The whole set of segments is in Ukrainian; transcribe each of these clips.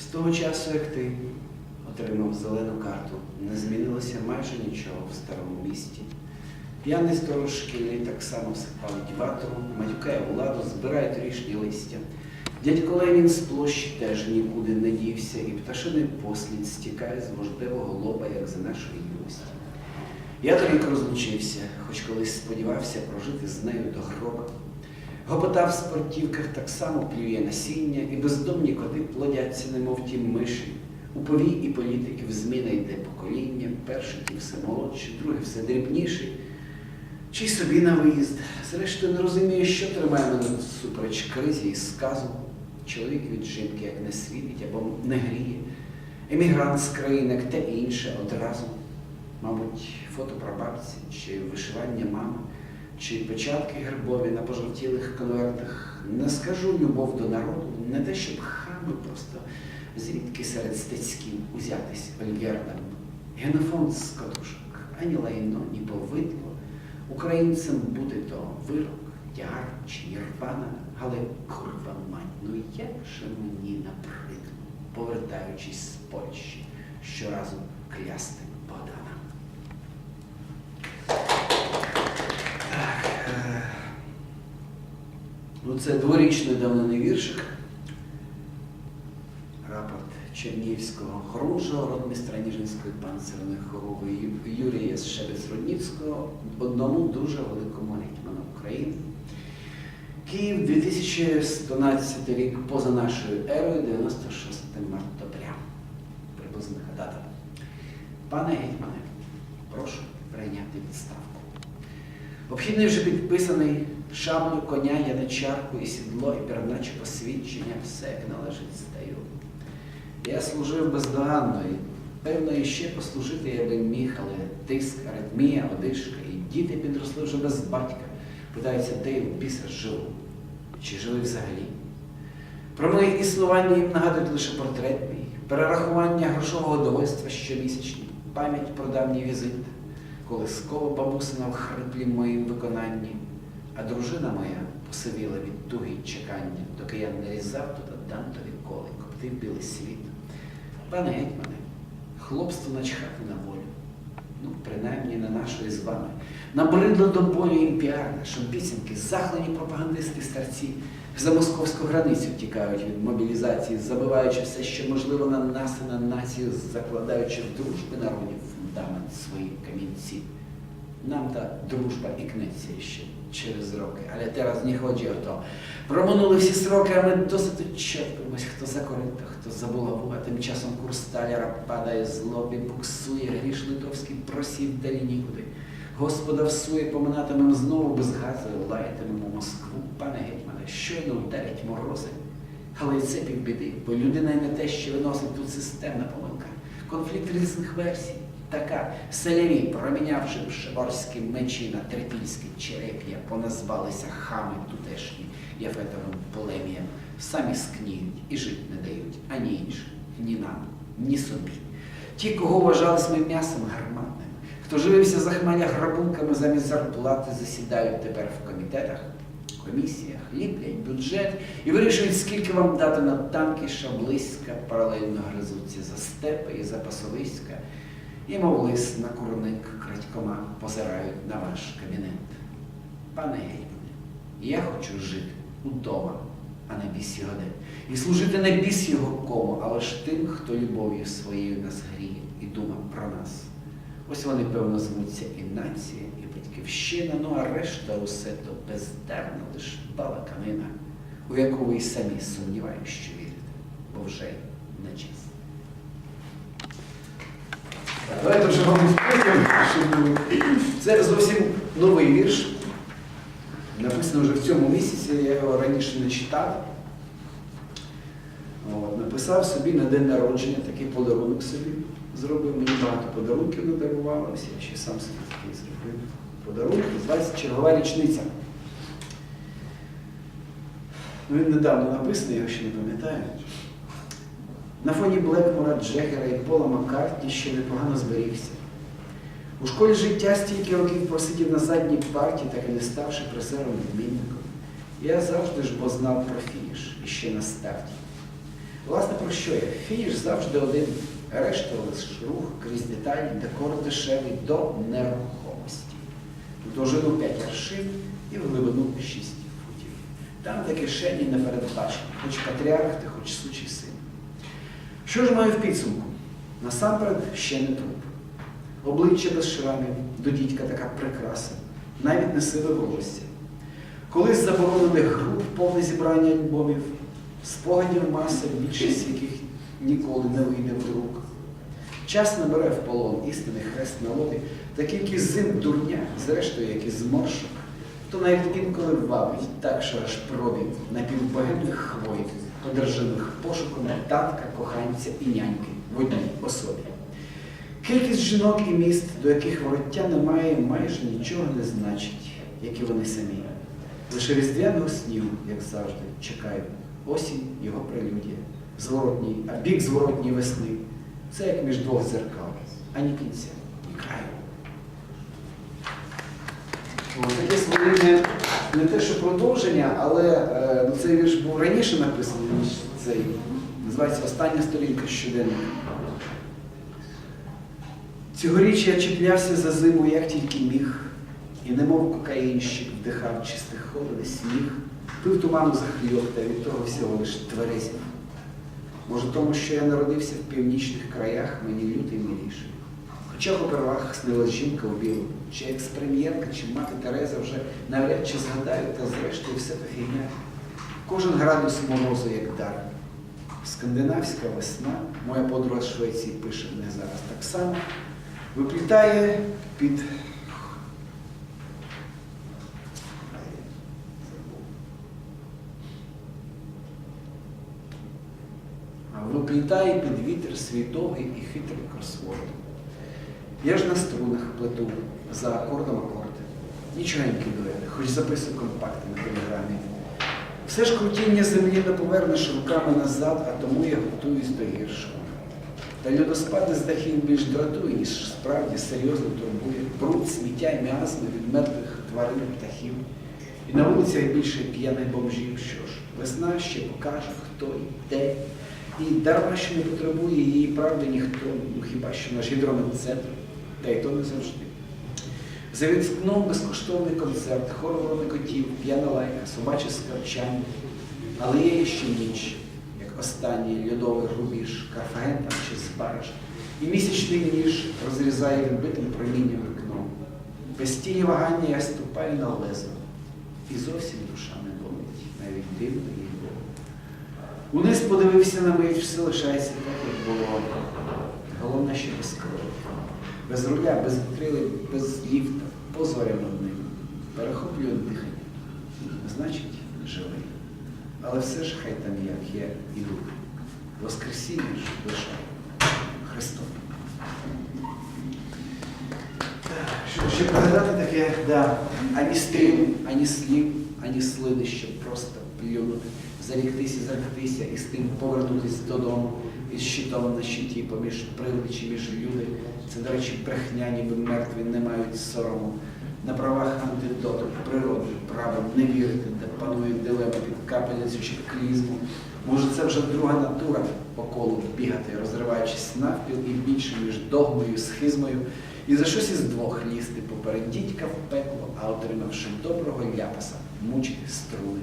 З того часу, як ти отримав зелену карту, не змінилося майже нічого в старому місті. П'яний сторож шкільний так само всипалить вату, матюкає владу, збирає торішні листя. Дядько Ленін з площі теж нікуди не дівся, і пташиний послід стікає з вождевого лоба, як за нашої юності. Я торік розлучився, хоч колись сподівався прожити з нею до гроба. Гопота в спортівках так само плює насіння, і бездомні коти плодяться, немов ті миші. У повій і політиків зміна йде покоління, перший ті все молодші, другий все дрібніший. Чи собі на виїзд. Зрештою, не розумію, що тримає мене супереч кризі і сказу. Чоловік від жінки як не світить або не гріє. Емігрант з країнок та інше одразу. Мабуть, фото прабабці, чи вишивання мами, чи печатки гербові на пожовтілих конвертах. Не скажу любов до народу, не те, щоб хами просто звідки серед стецьків узятись ольгердам. Генофонд з котушок, ані лайно, ні повидло. Українцям бути то вирок, тягар чи нірвана, але курва мать, ну як же мені набридло, повертаючись з Польщі, щоразу клясти Богдана. Так, е, Ну, це дворічний давнений віршик. Рапорт Чернігівського хорунжого ротмістра Ніжинської панцерної хороби Юрія Шебець-Рудніцького, одному дуже великому гетьману України. Київ 2012 рік поза нашою ерою, 96 мартобря. Приблизна дата. Пане гетьмане, прошу прийняти відставку. Обхідний вже підписаний шаблю, коня, яничарку і сідло, і передачу посвідчення, все як належить здаю. Я служив бездоганно і, певно, і ще послужити я би міг, але тиск, аритмія, одишка, і діти підросли вже без батька. Питаються, де я біса живу, чи жили взагалі. Про моє існування їм нагадують лише портрет мій, перерахування грошового довольства щомісячні, пам'ять про давній візит, колискова бабусина в хриплім моїм виконанні, а дружина моя посивіла від туги чекання, доки я не різав тут Дантові коли, коптив білий світ. Пане гетьмане, хлопство начхати на волю. Ну, принаймні на нашої з вами. Набридло до болю їм піарне, що обіцянки, захлені пропагандисти старці за московську границю тікають від мобілізації, забиваючи все, що можливо на нас і на націю, закладаючи в дружби народів фундамент своїх камінців. Нам та дружба ікнеться ще через роки, але teraz nie chodzi o to. Проминули всі сроки, а ми досить черпимось, хто за корито, хто за булаву, а тим часом курс таляра падає злобі, буксує, гріш литовський просів далі нікуди. Господа всує, поминатимем знову без газу, лаятимемо Москву, пане гетьмане, щойно вдарять морози. Але й це півбіди, бо людина не те, що виносить тут системна помилка. Конфлікт різних версій. Така селяві, промінявши пшеборські мечі на трипільське череп'я, поназвалися хами тутешні Яфетовим полеміям, самі скніють і жить не дають ані іншим, ні нам, ні собі. Ті, кого вважали ми м'ясом гарматним, хто живився за хмеля грабунками замість зарплати, засідають тепер в комітетах, комісіях, ліплять бюджет і вирішують, скільки вам дати на танки, шаблиська, паралельно гризуться за степи і за пасовиська, і, мов лис на курник крадькома позирають на ваш кабінет. Пане гетьмане, я хочу жити удома, а не біс його де. І служити не біс його кому, але ж тим, хто любов'ю своєю нас гріє і дума про нас. Ось вони, певно, звуться і нація, і батьківщина, ну а решта усе то бездарна лиш балаканина, у яку ви й самі сумніваюсь, що вірите, бо вже не час. Давайте вже вам відкритим, щоб це зовсім новий вірш. Написано вже в цьому місяці, я його раніше не читав. От, написав собі на день народження такий подарунок собі. Зробив мені багато подарунків надарували, ось я ще сам собі такий зробив подарунок. Називається чергова річниця. Ну, він недавно написаний, я ще не пам'ятаю. На фоні Блекмора, Джегера і Пола Маккартні ще непогано зберігся. У школі життя стільки років просидів на задній парті, так і не ставши призером відмінником. Я завжди ж бо знав про фініш і ще на старті. Власне, про що я? Фініш завжди один, решта лише рух крізь деталі, декор дешевий до нерухомості. В довжину 5 аршин і в глибину 6 футів. Там, де кишені не передбачені, хоч патріарх хоч сучий син. Що ж маю в підсумку? Насамперед ще не труп. Обличчя без шрамів, до дідька така прикраса, навіть не сиве волосся. Колись заборонених груп повне зібрання альбомів, спогадів маса, більшість яких ніколи не вийде в рук. Час набере в полон істинний хрест народи, та кількість зим дурня, зрештою, як і зморшок, то навіть інколи вабить так, що аж пробіг на напівбогемних хвой, одержаних пошуком татка, коханця і няньки в одній особі. Кількість жінок і міст, до яких вороття немає, майже нічого не значить, як і вони самі. Лише різдвяного снігу, як завжди, чекаю. Осінь його прелюдія, зворотній, а бік зворотній весни. Це як між двох зеркал, ані кінця, ні краю. Таке своєрідне не те, що продовження, але е, ну, цей вірш був раніше написаний, ніж цей. Називається Остання сторінка щоденника. Цьогоріч я чіплявся за зиму, як тільки міг, і немов кокаїнщик вдихав чистих холоди сніг, пив туману захльох та від того всього лиш тверезів. Може, тому що я народився в північних краях, мені лютий миліший. В опервах снилась жінка у білому, чи експрем'єрка, чи мати Тереза вже навряд чи згадають, та зрештою все то фігня. Кожен градус морозу як дар. Скандинавська весна, моя подруга з Швеції пише не зараз так само, виплітає під виплітає під вітер свій довгий і хитрий кросворд. Я ж на струнах плету за акордом акорди. Нічогенькі дуети, хоч записую компакти на телеграмі. Все ж крутіння землі не повернеш руками назад, а тому я готуюсь до гіршого. Та льодоспади з дахів більш дратує, ніж справді серйозно турбує. Бруд, сміття і м'язми від мертвих тварин і птахів. І на вулицях більше п'яних бомжів. Що ж, весна ще покаже, хто і де. І дарма, що не потребує її правди ніхто, ну хіба що наш гідрометцентр, та й то не завжди. За безкоштовний концерт, хор ворони котів, п'яна лайка, собаче скарчання. Але є ще ніч, як останній льодовий рубіж, Карфаген там ще збараж. І місячний ніж розрізає відбитим промінням вікно. Без тіні вагання я ступаю на лезо. І зовсім душа не болить, навіть дивно їй було. Униз подивився на мить, все лишається так, як було. Головне, що без крові. Без руля, без крили, без ліфта, позоря над ним. Перехоплює дихання. Значить, живий. Але все ж хай там як є і дух. Воскресіння ж душа. Христом. Щоб ще пригадати таке, да, ані стрім, ані слів, ані слини, щоб просто плюнути, заріктися, заректися і з тим повернутися додому із щитом на щиті поміж приводи чи між люди. Це, до речі, брехня, ніби мертві не мають сорому. На правах антидоту природи, правом не вірити, де панує дилема під капельницю чи клізму. Може, це вже друга натура по колу бігати, розриваючись навпіл і більше, ніж догмою, схизмою, і за щось із двох лізти поперед дідька в пекло, а отримавши доброго ляпаса, мучити струни.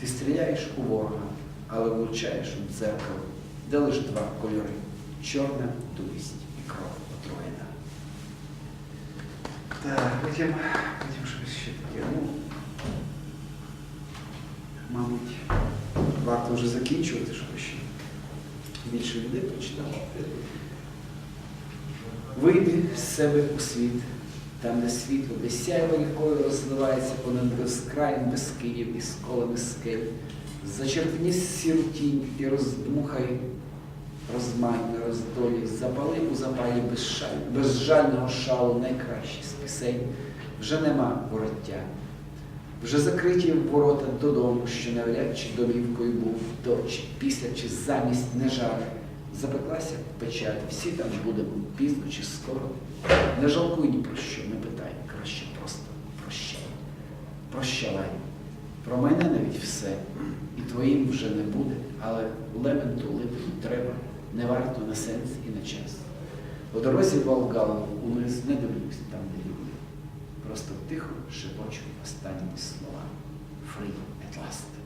Ти стріляєш у ворога, але влучаєш у дзеркало, де лиш два кольори чорна дурість і кров отруєна. Так, потім, потім щось ще таке. Ну, мабуть, варто вже закінчувати, щоб ще більше людей прочитало. Вийди з себе у світ, там, де світло, де сяйво рікою розливається понад безкрайним безкидів і сколами скель. Зачерпні сіру тінь і роздмухай розмань на роздолі, запали у запалі безжального шалу найкращий з пісень. Вже нема вороття. Вже закриті ворота додому, що навряд чи домівкою був до чи після, чи замість не жар. Запеклася печать, всі там будемо пізно чи скоро. Не жалкуй ні про що, не питай, краще просто прощай. Прощавай. Про мене навіть все, і твоїм вже не буде, але лементу липнуть треба, не варто на сенс і на час. По дорозі Волгалу униз не дивлюсь там, де люди. Просто тихо шепочу останні слова. Free at last.